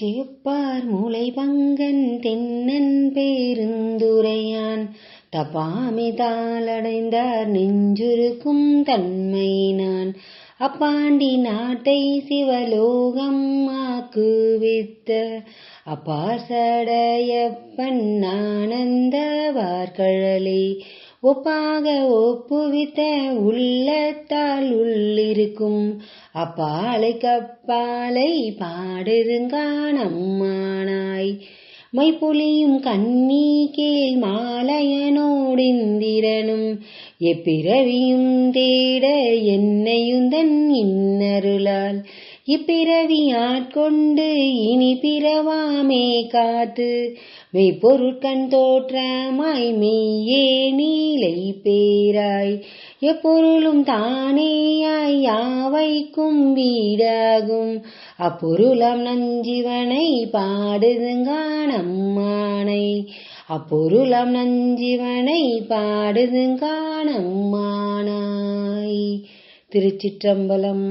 சேப்பார் மூளை பங்கன் தென்னன் பேருந்துரையான். தப்பாமிதாலடைந்தார் நெஞ்சுருக்கும் தன்மையினான். அப்பாண்டி நாட்டை சிவலோகம் ஆக்குவித்த அப்பாசடையப்பன் ஆனந்த வார்கழலே. ஒப்பாக ஒப்புவித்த உள்ளத்தால் உள்ளிருக்கும். அப்பாலை கப்பாலை பாடுதுங்கானம்மானாய் மைப்பொலியும் கண்ணி கேள் மாலையனோடிந்திரனும் எப்பிறவியும் தேட என்னையுந்தன் இன்னருளால். இப்பிறவியாட்கொண்டு இனி பிறவாமே காத்து மெய்ப்பொருட்கண் தோற்றமாய் மெய்யே நீலை பேராய் எப்பொருளும் தானேயாய் யாவைக்கும் வீடாகும். அப்பொருளாம் நஞ்சிவனை பாடுதுங்கானம்மானை அப்பொருளாம் நஞ்சிவனை பாடுதுங்கானம்மானாய். திருச்சிற்றம்பலம்